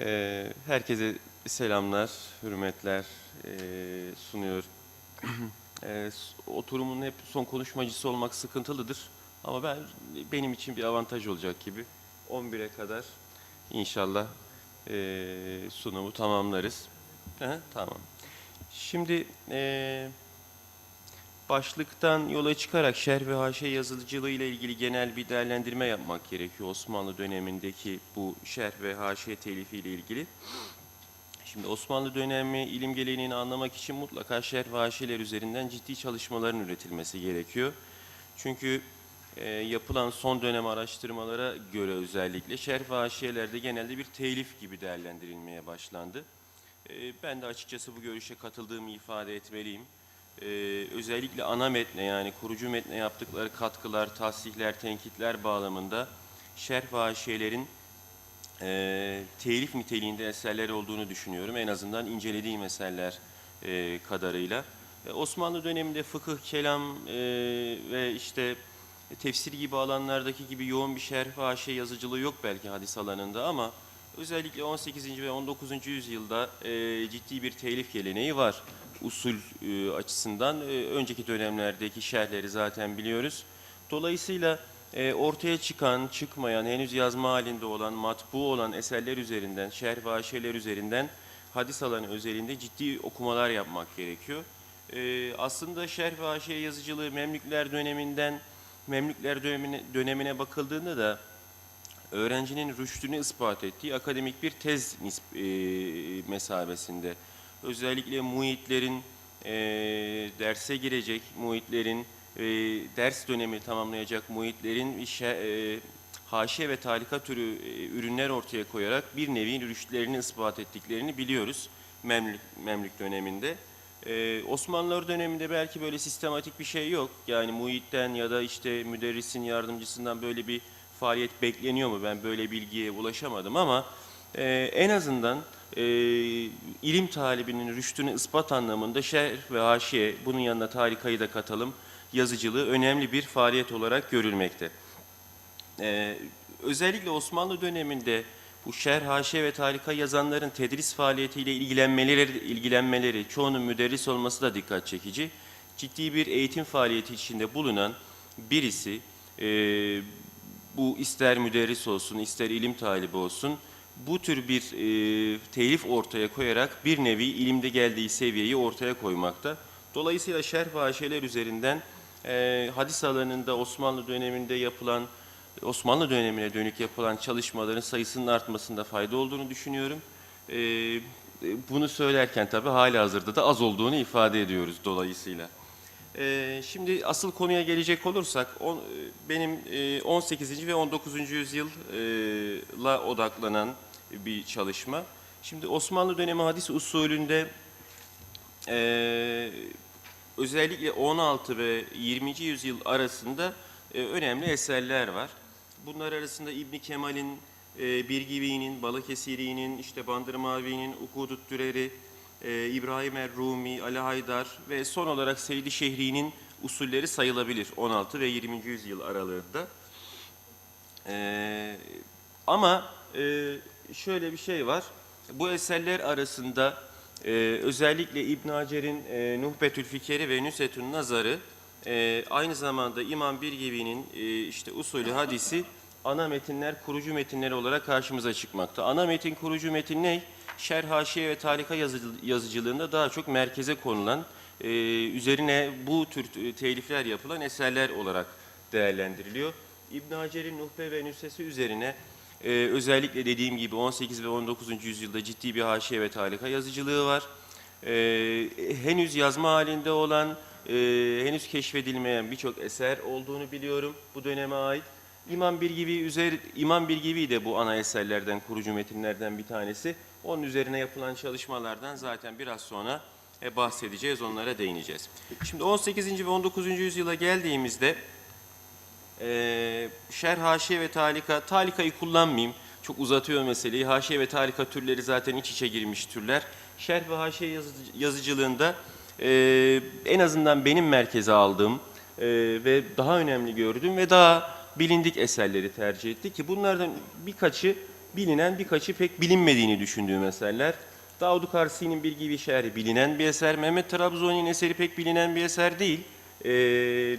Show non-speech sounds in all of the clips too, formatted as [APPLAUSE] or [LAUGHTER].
Ee, herkese selamlar, hürmetler ee, sunuyor. [CLEARS THROAT] Ee, oturumun hep son konuşmacısı olmak sıkıntılıdır. Ama ben benim için bir avantaj olacak gibi. 11'e kadar inşallah ee, sunumu tamamlarız. Tamam. Şimdi ee, başlıktan yola çıkarak şerh ve haşiye yazılıcılığı ile ilgili genel bir değerlendirme yapmak gerekiyor. Osmanlı dönemindeki bu şerh ve haşiye telifi ile ilgili. Şimdi Osmanlı dönemi ilim geleneğini anlamak için mutlaka şerh ve haşiyeler üzerinden ciddi çalışmaların üretilmesi gerekiyor. Çünkü e, yapılan son dönem araştırmalara göre özellikle şerh ve haşiyelerde genelde bir telif gibi değerlendirilmeye başlandı. E, ben de açıkçası bu görüşe katıldığımı ifade etmeliyim. E, özellikle ana metne yani kurucu metne yaptıkları katkılar, tasihler, tenkitler bağlamında şerh ve haşiyelerin e, telif niteliğinde eserler olduğunu düşünüyorum. En azından incelediğim eserler e, kadarıyla. E, Osmanlı döneminde fıkıh, kelam e, ve işte tefsir gibi alanlardaki gibi yoğun bir şerh ve yazıcılığı yok belki hadis alanında ama özellikle 18. ve 19. yüzyılda e, ciddi bir telif geleneği var. Usul e, açısından e, önceki dönemlerdeki şerhleri zaten biliyoruz. Dolayısıyla e, ortaya çıkan, çıkmayan, henüz yazma halinde olan, matbu olan eserler üzerinden, şerh ve üzerinden hadis alanı özelinde ciddi okumalar yapmak gerekiyor. E, aslında şerh ve yazıcılığı Memlükler döneminden Memlükler dönemine, dönemine bakıldığında da öğrencinin rüştünü ispat ettiği akademik bir tez e, mesabesinde. Özellikle muhitlerin e, derse girecek muhitlerin e, ders dönemi tamamlayacak muhitlerin işe, haşiye ve talika türü ürünler ortaya koyarak bir nevi rüştlerini ispat ettiklerini biliyoruz Memlük, Memlük döneminde. Ee, Osmanlılar döneminde belki böyle sistematik bir şey yok. Yani muhitten ya da işte müderrisin yardımcısından böyle bir faaliyet bekleniyor mu? Ben böyle bilgiye ulaşamadım ama e, en azından e, ilim talibinin rüştünü ispat anlamında şerh ve haşiye, bunun yanına tarikayı da katalım, yazıcılığı önemli bir faaliyet olarak görülmekte. Ee, özellikle Osmanlı döneminde bu şerh, haşiye ve tarika yazanların tedris faaliyetiyle ilgilenmeleri, ilgilenmeleri, çoğunun müderris olması da dikkat çekici. Ciddi bir eğitim faaliyeti içinde bulunan birisi, e, bu ister müderris olsun, ister ilim talibi olsun, bu tür bir e, telif ortaya koyarak bir nevi ilimde geldiği seviyeyi ortaya koymakta. Dolayısıyla şerh ve üzerinden e, hadis alanında Osmanlı döneminde yapılan Osmanlı dönemine dönük yapılan çalışmaların sayısının artmasında fayda olduğunu düşünüyorum. Ee, e, bunu söylerken tabii hali hazırda da az olduğunu ifade ediyoruz dolayısıyla. Ee, şimdi asıl konuya gelecek olursak on, e, benim e, 18. ve 19. yüzyılla odaklanan bir çalışma. Şimdi Osmanlı dönemi hadis usulünde e, özellikle 16 ve 20. yüzyıl arasında e, önemli eserler var. Bunlar arasında İbni Kemal'in, e, Birgivi'nin, Balıkesiri'nin, işte Bandırmavi'nin, Ukudut Düreri, e, İbrahim Er-Rumi, Ali Haydar ve son olarak Seydi Şehri'nin usulleri sayılabilir 16 ve 20. yüzyıl aralığında. E, ama e, şöyle bir şey var. Bu eserler arasında e, özellikle İbn Hacer'in e, Nuhbetül Fikeri ve Nüsetün Nazarı aynı zamanda İmam Birgivi'nin e, işte usulü hadisi ana metinler, kurucu metinler olarak karşımıza çıkmakta. Ana metin, kurucu metin ne? Şerh, haşiye ve tarika yazı- yazıcılığında daha çok merkeze konulan, e, üzerine bu tür e, telifler yapılan eserler olarak değerlendiriliyor. İbn Hacer'in Nuhbe ve Nüsesi üzerine e, özellikle dediğim gibi 18 ve 19. yüzyılda ciddi bir haşiye ve talika yazıcılığı var. E, henüz yazma halinde olan, e, henüz keşfedilmeyen birçok eser olduğunu biliyorum bu döneme ait. İmam Bilgivi üzer İmam Bilgivi de bu ana eserlerden, kurucu metinlerden bir tanesi. Onun üzerine yapılan çalışmalardan zaten biraz sonra e, bahsedeceğiz, onlara değineceğiz. Şimdi 18. ve 19. yüzyıla geldiğimizde ee, şer, haşiye ve talika, talikayı kullanmayayım. Çok uzatıyor meseleyi. Haşiye ve talika türleri zaten iç içe girmiş türler. Şerh ve haşiye yazı- yazıcılığında e, en azından benim merkeze aldığım e, ve daha önemli gördüğüm ve daha bilindik eserleri tercih etti ki bunlardan birkaçı bilinen birkaçı pek bilinmediğini düşündüğüm eserler. Davud Karsi'nin bir gibi şerhi bilinen bir eser. Mehmet Trabzoni'nin eseri pek bilinen bir eser değil. E,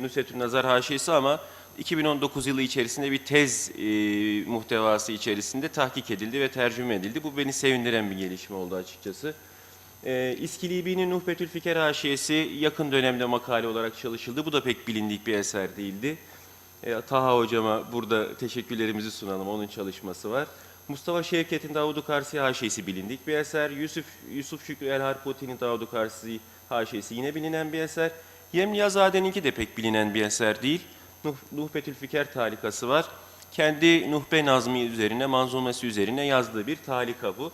Nusretün Nazar haşiyesi ama 2019 yılı içerisinde bir tez e, muhtevası içerisinde tahkik edildi ve tercüme edildi. Bu beni sevindiren bir gelişme oldu açıkçası. E, İskilibi'nin Nuhbetül Fikir haşiyesi yakın dönemde makale olarak çalışıldı. Bu da pek bilindik bir eser değildi. E, Taha hocama burada teşekkürlerimizi sunalım. Onun çalışması var. Mustafa Şevket'in Davud-u Karsi haşiyesi bilindik bir eser. Yusuf, Yusuf Şükrü El Harputi'nin Davud-u Karsi haşiyesi yine bilinen bir eser. Yemliyazade'ninki de pek bilinen bir eser değil. Nuh, Nuhbetül Fikir talikası var. Kendi Nuhbe Nazmi üzerine, manzumesi üzerine yazdığı bir talika bu.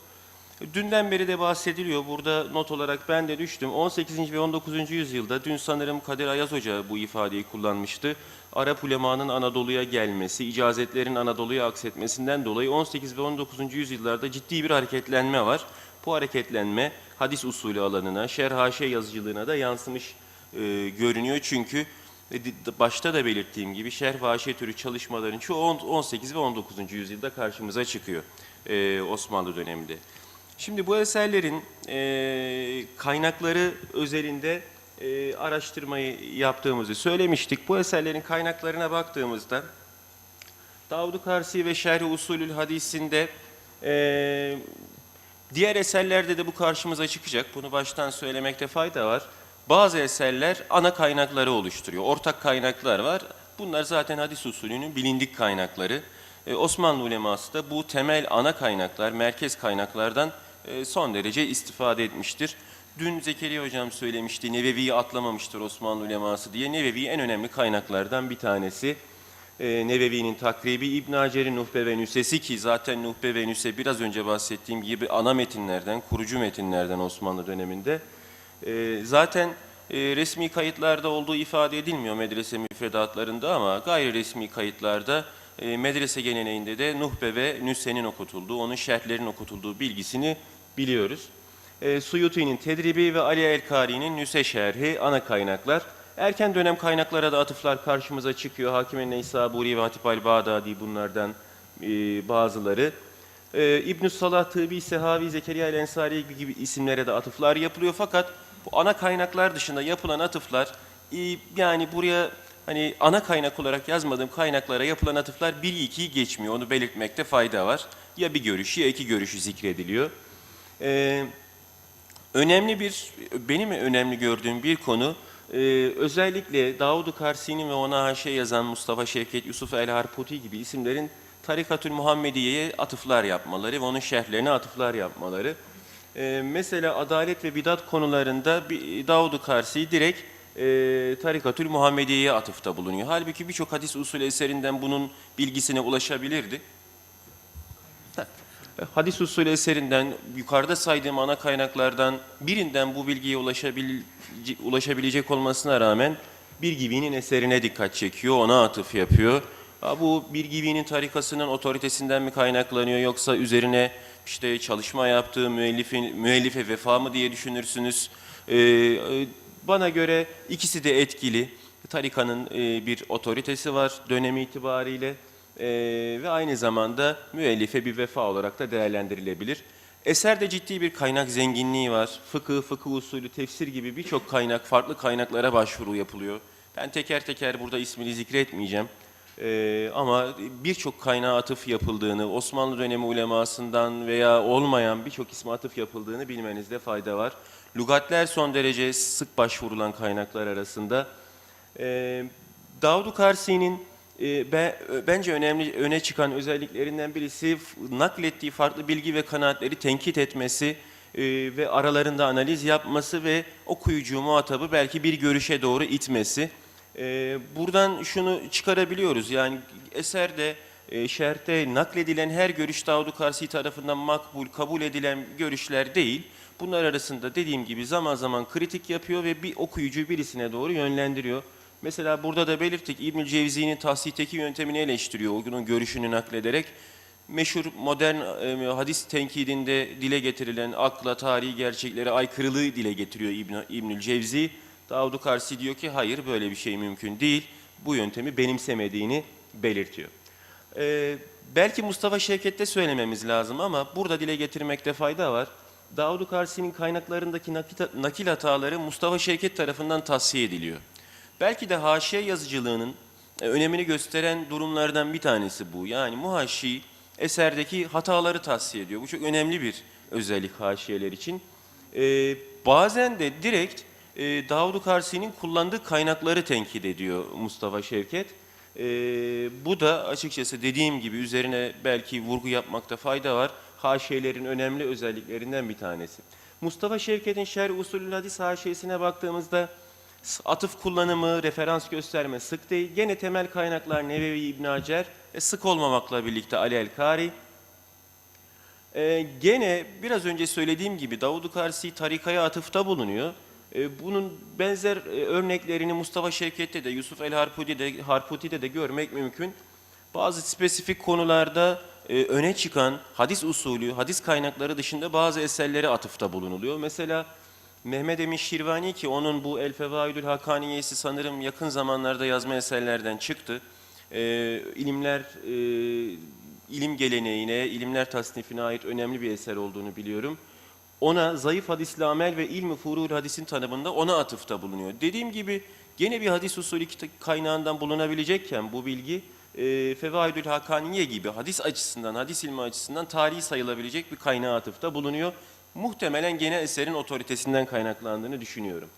Dünden beri de bahsediliyor. Burada not olarak ben de düştüm. 18. ve 19. yüzyılda dün sanırım Kadir Ayaz Hoca bu ifadeyi kullanmıştı. Arap ulemanın Anadolu'ya gelmesi, icazetlerin Anadolu'ya aksetmesinden dolayı 18 ve 19. yüzyıllarda ciddi bir hareketlenme var. Bu hareketlenme hadis usulü alanına, şerhaşe yazıcılığına da yansımış e, görünüyor. Çünkü e, başta da belirttiğim gibi şerh türü çalışmaların çoğu on- 18 ve 19. yüzyılda karşımıza çıkıyor e, Osmanlı döneminde. Şimdi bu eserlerin e, kaynakları özelinde e, araştırmayı yaptığımızı söylemiştik. Bu eserlerin kaynaklarına baktığımızda Davud-u Karsi ve Şerh-i Usulül Hadis'inde e, diğer eserlerde de bu karşımıza çıkacak. Bunu baştan söylemekte fayda var. Bazı eserler ana kaynakları oluşturuyor. Ortak kaynaklar var. Bunlar zaten hadis usulünün bilindik kaynakları. E, Osmanlı uleması da bu temel ana kaynaklar, merkez kaynaklardan son derece istifade etmiştir. Dün Zekeriya Hocam söylemişti, Nevevi'yi atlamamıştır Osmanlı uleması diye. Nevevi en önemli kaynaklardan bir tanesi. E, Nevevi'nin takribi İbn Hacer'in Nuhbe ve Nüsesi ki zaten Nuhbe ve Nüse biraz önce bahsettiğim gibi ana metinlerden, kurucu metinlerden Osmanlı döneminde. E, zaten e, resmi kayıtlarda olduğu ifade edilmiyor medrese müfredatlarında ama gayri resmi kayıtlarda e, medrese geleneğinde de Nuhbe ve Nüse'nin okutulduğu, onun şerhlerin okutulduğu bilgisini biliyoruz. E, Suyuti'nin Tedribi ve Ali El-Kari'nin Nüse şerhi ana kaynaklar. Erken dönem kaynaklara da atıflar karşımıza çıkıyor. Hakim Neysaburi ve Hatip al-Bağdadi bunlardan e, bazıları. E, İbn-i Salah, Tıbi, Sehavi, Zekeriya el-Ensari gibi isimlere de atıflar yapılıyor. Fakat bu ana kaynaklar dışında yapılan atıflar e, yani buraya hani ana kaynak olarak yazmadığım kaynaklara yapılan atıflar bir ikiyi geçmiyor. Onu belirtmekte fayda var. Ya bir görüş ya iki görüşü zikrediliyor. Ee, önemli bir, benim önemli gördüğüm bir konu, e, özellikle Davud-u Karsi'nin ve ona haşe yazan Mustafa Şevket, Yusuf el-Harputi gibi isimlerin Tarikatül Muhammediye'ye atıflar yapmaları ve onun şerhlerine atıflar yapmaları. Ee, mesela adalet ve bidat konularında Davud-u Karsi direkt e, Tarikatül Muhammediye'ye atıfta bulunuyor. Halbuki birçok hadis usul eserinden bunun bilgisine ulaşabilirdi. Hadis usulü eserinden, yukarıda saydığım ana kaynaklardan birinden bu bilgiye ulaşabil, ulaşabilecek olmasına rağmen bir gibinin eserine dikkat çekiyor, ona atıf yapıyor. Ha, bu bir gibinin tarikasının otoritesinden mi kaynaklanıyor yoksa üzerine işte çalışma yaptığı müellifin, müellife vefa mı diye düşünürsünüz. Ee, e, bana göre ikisi de etkili. Tarikanın e, bir otoritesi var dönemi itibariyle. Ee, ve aynı zamanda müellife bir vefa olarak da değerlendirilebilir. Eserde ciddi bir kaynak zenginliği var. Fıkıh, fıkıh usulü, tefsir gibi birçok kaynak, farklı kaynaklara başvuru yapılıyor. Ben teker teker burada ismini zikretmeyeceğim. Ee, ama birçok kaynağa atıf yapıldığını, Osmanlı dönemi ulemasından veya olmayan birçok isme atıf yapıldığını bilmenizde fayda var. Lugatler son derece sık başvurulan kaynaklar arasında. Ee, Davud-u Karsi'nin e, be- bence önemli öne çıkan özelliklerinden birisi naklettiği farklı bilgi ve kanaatleri tenkit etmesi e, ve aralarında analiz yapması ve okuyucu muhatabı belki bir görüşe doğru itmesi. E, buradan şunu çıkarabiliyoruz yani eserde e, şerhte nakledilen her görüş Davud-u Karsi tarafından makbul, kabul edilen görüşler değil. Bunlar arasında dediğim gibi zaman zaman kritik yapıyor ve bir okuyucu birisine doğru yönlendiriyor. Mesela burada da belirttik İbnül Cevzi'nin tahsiteki yöntemini eleştiriyor. Onun görüşünü naklederek meşhur modern e, hadis tenkidinde dile getirilen akla, tarihi gerçeklere aykırılığı dile getiriyor İbn, İbnül Cevzi. Davud-u Karsi diyor ki hayır böyle bir şey mümkün değil. Bu yöntemi benimsemediğini belirtiyor. Ee, belki Mustafa Şevket'te söylememiz lazım ama burada dile getirmekte fayda var. Davud Karsi'nin kaynaklarındaki nakil hataları Mustafa Şevket tarafından tahsiye ediliyor. Belki de haşiye yazıcılığının e, önemini gösteren durumlardan bir tanesi bu. Yani muhaşi eserdeki hataları tahsiye ediyor. Bu çok önemli bir özellik haşiyeler için. Ee, bazen de direkt e, Davud Karsi'nin kullandığı kaynakları tenkit ediyor Mustafa Şevket. Ee, bu da açıkçası dediğim gibi üzerine belki vurgu yapmakta fayda var. Haşiyelerin önemli özelliklerinden bir tanesi. Mustafa Şevket'in Şerh Usulül Hadis haşiyesine baktığımızda atıf kullanımı, referans gösterme sık değil. Gene temel kaynaklar Nevevi İbn Hacer ve sık olmamakla birlikte Ali el-Kari. Ee, gene biraz önce söylediğim gibi Davud-u Karsi tarikaya atıfta bulunuyor. Ee, bunun benzer e, örneklerini Mustafa Şevket'te de, Yusuf el-Harputi'de Harputi'de de görmek mümkün. Bazı spesifik konularda e, öne çıkan hadis usulü, hadis kaynakları dışında bazı eserlere atıfta bulunuluyor. Mesela Mehmet Emin Şirvani ki onun bu El Fevaidül Hakaniyesi sanırım yakın zamanlarda yazma eserlerden çıktı. E, ilimler e, ilim geleneğine, ilimler tasnifine ait önemli bir eser olduğunu biliyorum. Ona zayıf hadisle amel ve ilmi furuul hadisin tanımında ona atıfta bulunuyor. Dediğim gibi gene bir hadis usulü kaynağından bulunabilecekken bu bilgi e, Fevaidül Hakaniye gibi hadis açısından, hadis ilmi açısından tarihi sayılabilecek bir kaynağa atıfta bulunuyor. Muhtemelen gene eserin otoritesinden kaynaklandığını düşünüyorum.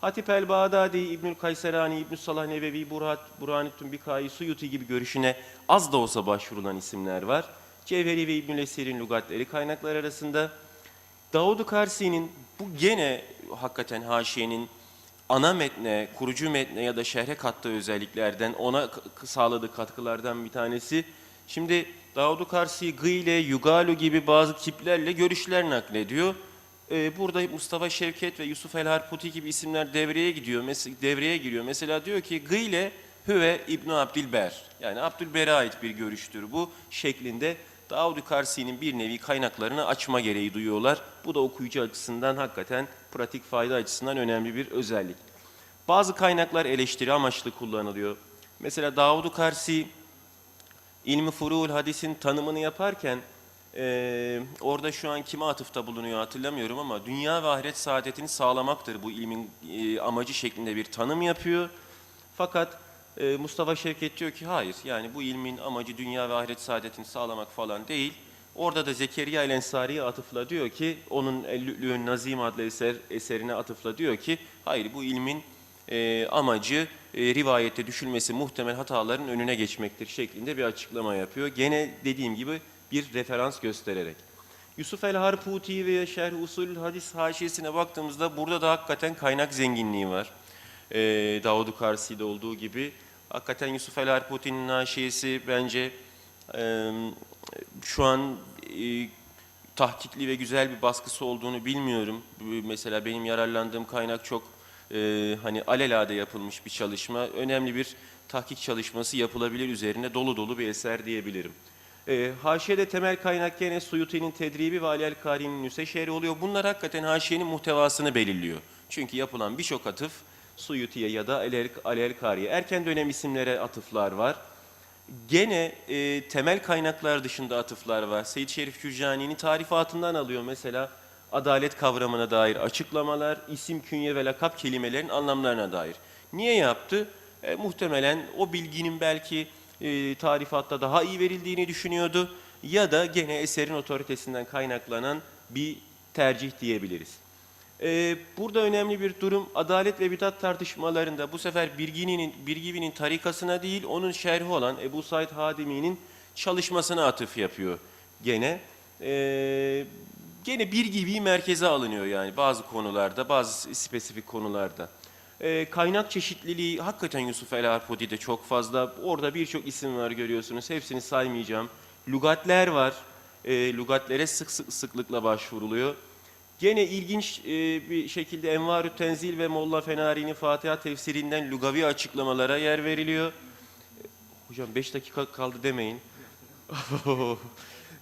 Hatip el-Bağdadi, İbnül Kayserani, İbnü Salah Nevevi, Burhat, Burhanettin Bikai, Suyuti gibi görüşüne az da olsa başvurulan isimler var. Cevheri ve İbnül Esir'in lügatleri kaynaklar arasında. Davud-u Karsi'nin bu gene hakikaten haşiyenin ana metne, kurucu metne ya da şerhe kattığı özelliklerden, ona sağladığı katkılardan bir tanesi. Şimdi Davud-u Karsi, Gıyle, Yugalu gibi bazı kiplerle görüşler naklediyor. Ee, burada Mustafa Şevket ve Yusuf El Harputi gibi isimler devreye gidiyor. Devreye giriyor. Mesela diyor ki Gıyle Hüve İbn Abdilber. Yani Abdülber'e ait bir görüştür bu şeklinde. Davud-u Karsi'nin bir nevi kaynaklarını açma gereği duyuyorlar. Bu da okuyucu açısından hakikaten pratik fayda açısından önemli bir özellik. Bazı kaynaklar eleştiri amaçlı kullanılıyor. Mesela Davud-u Karsi ilmi furuul hadisin tanımını yaparken eee, orada şu an kime atıfta bulunuyor hatırlamıyorum ama dünya ve ahiret saadetini sağlamaktır bu ilmin eee, amacı şeklinde bir tanım yapıyor. Fakat eee, Mustafa Şevket diyor ki hayır yani bu ilmin amacı dünya ve ahiret saadetini sağlamak falan değil. Orada da Zekeriya el Ensari'ye atıfla diyor ki onun El-Lü'lü'ün Nazim adlı eser, eserine atıfla diyor ki hayır bu ilmin e, amacı e, rivayette düşülmesi muhtemel hataların önüne geçmektir şeklinde bir açıklama yapıyor. Gene dediğim gibi bir referans göstererek. Yusuf el-Harputi ve Şerh Usul Hadis haşiyesine baktığımızda burada da hakikaten kaynak zenginliği var. E, Davud-u Karsi'de olduğu gibi. Hakikaten Yusuf el-Harputi'nin haşiyesi bence e, şu an e, tahkikli ve güzel bir baskısı olduğunu bilmiyorum. Mesela benim yararlandığım kaynak çok e, hani alelade yapılmış bir çalışma. Önemli bir tahkik çalışması yapılabilir üzerine dolu dolu bir eser diyebilirim. E, haşiyede temel kaynak gene Suyuti'nin tedribi ve Ali el-Kari'nin nüseşehri oluyor. Bunlar hakikaten haşiyenin muhtevasını belirliyor. Çünkü yapılan birçok atıf Suyuti'ye ya da Ali el- Ali el-Kari'ye. Erken dönem isimlere atıflar var. Gene e, temel kaynaklar dışında atıflar var. Seyyid Şerif Kürcani'nin tarifatından alıyor mesela adalet kavramına dair açıklamalar, isim, künye ve lakap kelimelerin anlamlarına dair. Niye yaptı? E, muhtemelen o bilginin belki e, tarifatta daha iyi verildiğini düşünüyordu ya da gene eserin otoritesinden kaynaklanan bir tercih diyebiliriz. Ee, burada önemli bir durum adalet ve bidat tartışmalarında bu sefer Birgini'nin Birgivi'nin tarikasına değil onun şerhi olan Ebu Said Hadimi'nin çalışmasına atıf yapıyor gene. Ee, gene Birgivi merkeze alınıyor yani bazı konularda bazı spesifik konularda. Ee, kaynak çeşitliliği hakikaten Yusuf El Arpodi'de çok fazla. Orada birçok isim var görüyorsunuz. Hepsini saymayacağım. Lugatler var. E, lugatlere sık sık sıklıkla başvuruluyor. Gene ilginç e, bir şekilde Envarü Tenzil ve Molla Fenari'nin Fatiha tefsirinden lugavi açıklamalara yer veriliyor. Hocam 5 dakika kaldı demeyin. [LAUGHS]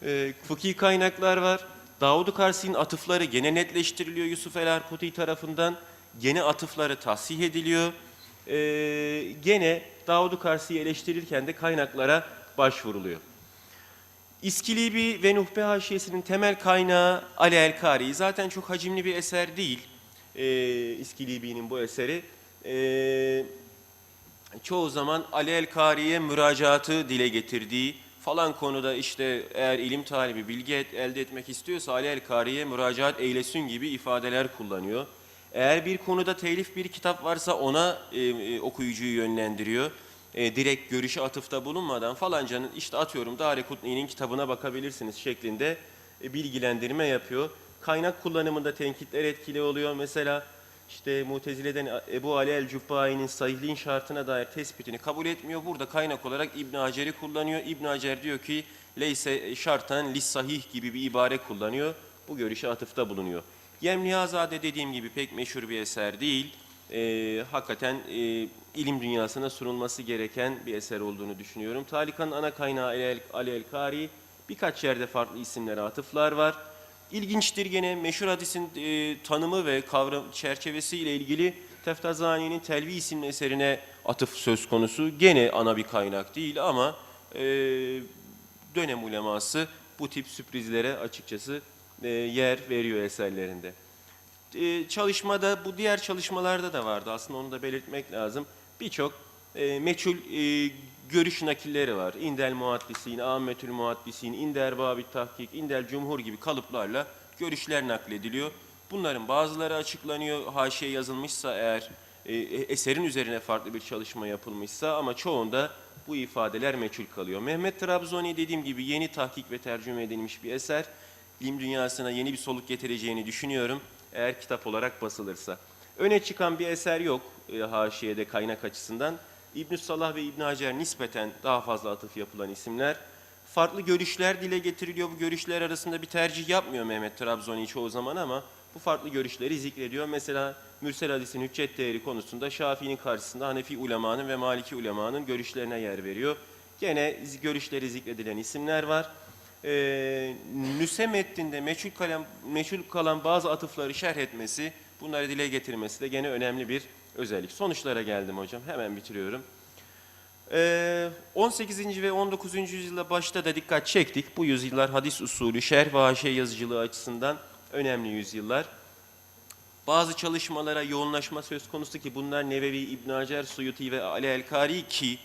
e, fıkhi kaynaklar var. Davud-u Karsi'nin atıfları gene netleştiriliyor Yusuf el Arputi tarafından. Gene atıfları tahsih ediliyor. E, gene Davud-u Karsi'yi eleştirirken de kaynaklara başvuruluyor. İskilibi ve Nuhbe Haşiyesi'nin temel kaynağı Ali El-Kari. Zaten çok hacimli bir eser değil e, İskilibi'nin bu eseri. E, çoğu zaman Ali El-Kari'ye müracaatı dile getirdiği falan konuda işte eğer ilim talibi bilgi et- elde etmek istiyorsa Ali El-Kari'ye müracaat eylesin gibi ifadeler kullanıyor. Eğer bir konuda telif bir kitap varsa ona e, e, okuyucuyu yönlendiriyor. E, direkt görüşe atıfta bulunmadan falancanın işte atıyorum Darekutni'nin kitabına bakabilirsiniz şeklinde e, bilgilendirme yapıyor. Kaynak kullanımında tenkitler etkili oluyor. Mesela işte Mutezile'den Ebu Ali el-Cübbai'nin sahihliğin şartına dair tespitini kabul etmiyor. Burada kaynak olarak İbn Hacer'i kullanıyor. İbn Hacer diyor ki leyse şartan lis sahih gibi bir ibare kullanıyor. Bu görüşe atıfta bulunuyor. Yemliyazade dediğim gibi pek meşhur bir eser değil. Ee, hakikaten e, ilim dünyasına sunulması gereken bir eser olduğunu düşünüyorum. Talika'nın ana kaynağı Ali el- Ali el-Kari. Birkaç yerde farklı isimlere atıflar var. İlginçtir gene meşhur hadisin e, tanımı ve kavram çerçevesi ile ilgili Teftazani'nin Telvi isimli eserine atıf söz konusu. Gene ana bir kaynak değil ama e, dönem uleması bu tip sürprizlere açıkçası e, yer veriyor eserlerinde. E, çalışmada bu diğer çalışmalarda da vardı aslında onu da belirtmek lazım. Birçok e, meçhul e, görüş nakilleri var. İndel muaddisin, ammetül muaddisin, inder babi tahkik, indel cumhur gibi kalıplarla görüşler naklediliyor. Bunların bazıları açıklanıyor. Haşiye yazılmışsa eğer e, eserin üzerine farklı bir çalışma yapılmışsa ama çoğunda bu ifadeler meçhul kalıyor. Mehmet Trabzoni dediğim gibi yeni tahkik ve tercüme edilmiş bir eser. Bilim dünyasına yeni bir soluk getireceğini düşünüyorum eğer kitap olarak basılırsa. Öne çıkan bir eser yok e, haşiyede kaynak açısından. ibn Salah ve İbn Hacer nispeten daha fazla atıf yapılan isimler. Farklı görüşler dile getiriliyor. Bu görüşler arasında bir tercih yapmıyor Mehmet Trabzoni çoğu zaman ama bu farklı görüşleri zikrediyor. Mesela Mürsel hadisin hüccet değeri konusunda Şafii'nin karşısında Hanefi ulemanın ve Maliki ulemanın görüşlerine yer veriyor. Gene görüşleri zikredilen isimler var. Ee, Nüse metninde meçhul kalan, meçhul kalan bazı atıfları şerh etmesi, bunları dile getirmesi de gene önemli bir özellik. Sonuçlara geldim hocam. Hemen bitiriyorum. Ee, 18. ve 19. yüzyılda başta da dikkat çektik. Bu yüzyıllar hadis usulü, şerh ve haşiye yazıcılığı açısından önemli yüzyıllar. Bazı çalışmalara yoğunlaşma söz konusu ki bunlar Nevevi, İbn Hacer, Suyuti ve Ali el-Kari ki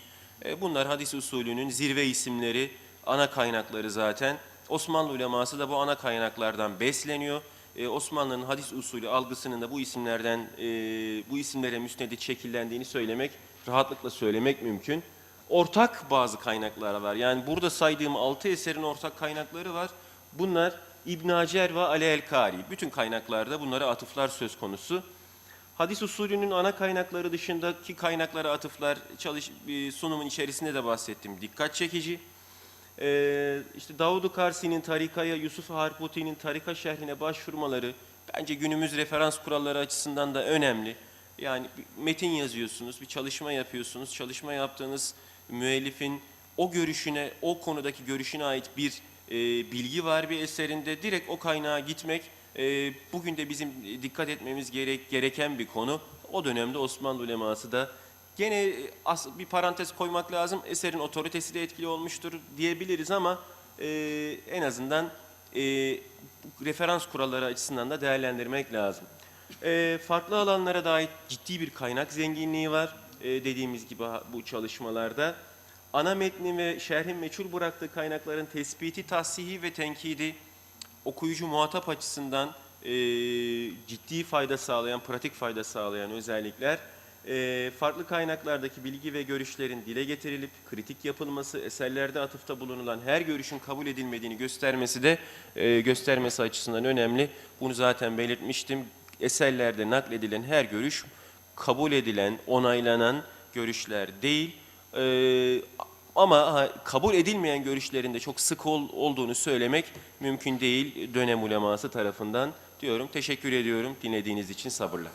e, bunlar hadis usulünün zirve isimleri, ana kaynakları zaten. Osmanlı uleması da bu ana kaynaklardan besleniyor. E, Osmanlı'nın hadis usulü algısının da bu isimlerden e, bu isimlere müsnedit şekillendiğini söylemek, rahatlıkla söylemek mümkün. Ortak bazı kaynaklar var. Yani burada saydığım altı eserin ortak kaynakları var. Bunlar İbn Hacer ve Ali el-Kari. Bütün kaynaklarda bunlara atıflar söz konusu. Hadis usulünün ana kaynakları dışındaki kaynaklara atıflar çalış, e, sunumun içerisinde de bahsettim. Dikkat çekici. Ee, işte Davud-u Karsi'nin tarikaya, Yusuf Harputi'nin tarika şerhine başvurmaları bence günümüz referans kuralları açısından da önemli. Yani bir metin yazıyorsunuz, bir çalışma yapıyorsunuz. Çalışma yaptığınız müellifin o görüşüne, o konudaki görüşüne ait bir e, bilgi var bir eserinde. Direkt o kaynağa gitmek e, bugün de bizim dikkat etmemiz gerek, gereken bir konu. O dönemde Osmanlı uleması da Gene e, bir parantez koymak lazım. Eserin otoritesi de etkili olmuştur diyebiliriz ama e, en azından e, referans kuralları açısından da değerlendirmek lazım. E, farklı alanlara dair ciddi bir kaynak zenginliği var. E, dediğimiz gibi bu çalışmalarda. Ana metni ve şerhin meçhul bıraktığı kaynakların tespiti, tahsihi ve tenkidi okuyucu muhatap açısından e, ciddi fayda sağlayan, pratik fayda sağlayan özellikler. E, farklı kaynaklardaki bilgi ve görüşlerin dile getirilip kritik yapılması, eserlerde atıfta bulunulan her görüşün kabul edilmediğini göstermesi de e, göstermesi açısından önemli. Bunu zaten belirtmiştim. Eserlerde nakledilen her görüş kabul edilen, onaylanan görüşler değil. E, ama kabul edilmeyen görüşlerin de çok sık ol- olduğunu söylemek mümkün değil dönem uleması tarafından diyorum. Teşekkür ediyorum dinlediğiniz için sabırla.